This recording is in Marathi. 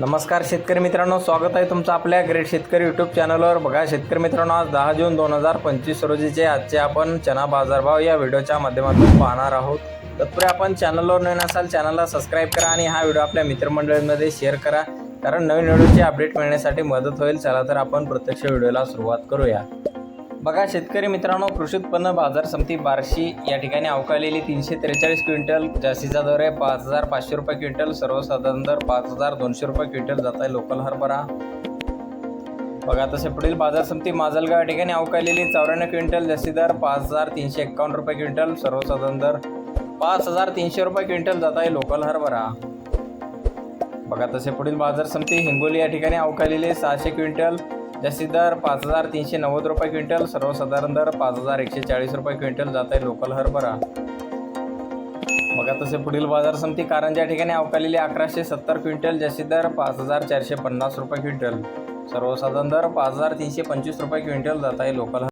नमस्कार शेतकरी मित्रांनो स्वागत आहे तुमचं आपल्या ग्रेट शेतकरी यूट्यूब चॅनलवर बघा शेतकरी मित्रांनो आज दहा जून दोन हजार पंचवीस रोजीचे आजचे आपण चना बाजारभाव या व्हिडिओच्या माध्यमातून पाहणार आहोत. तत्पूर्वी आपण चॅनलवर नवीन असाल चॅनलला सबस्क्राईब करा आणि हा व्हिडिओ आपल्या मित्रमंडळींमध्ये शेअर करा. कारण नवीन व्हिडिओची अपडेट मिळण्यासाठी मदत होईल. चला तर आपण प्रत्यक्ष व्हिडिओला सुरुवात करूया. बघा शेतकरी मित्रांनो कृषी उत्पन्न बाजार समिती बार्शी या ठिकाणी अवकाळलेली तीनशे त्रेचाळीस क्विंटल जास्तीचा दर आहे. पाच हजार पाचशे रुपये क्विंटल सर्वसाधारण दर पाच हजार दोनशे रुपये क्विंटल जात आहे लोकल हरभरा बघा तसे पुढील बाजार समिती माजलगाव या ठिकाणी अवकाळलेली चौऱ्याण्णव क्विंटल जास्ती दर पाच हजार तीनशे एक्कावन्न रुपये क्विंटल सर्वसाधारण दर पाच हजार तीनशे रुपये क्विंटल जात आहे लोकल हरभरा बघा तसे पुढील बाजार समिती हिंगोली या ठिकाणी अवकाळलेले सहाशे क्विंटल जास्तीत दर पाच हजार तीनशे नव्वद रुपये क्विंटल सर्वसाधारण दर पाच हजार एकशे चाळीस रुपये क्विंटल जात आहे लोकल हरभरा. बघा तसे पुढील बाजार समिती कारंजा ठिकाणी अवकाळलेले अकराशे सत्तर क्विंटल जास्तीत दर पाच हजार चारशे पन्नास रुपये क्विंटल. सर्वसाधारण दर पाच हजार तीनशे पंचवीस रुपये क्विंटल जात आहे लोकल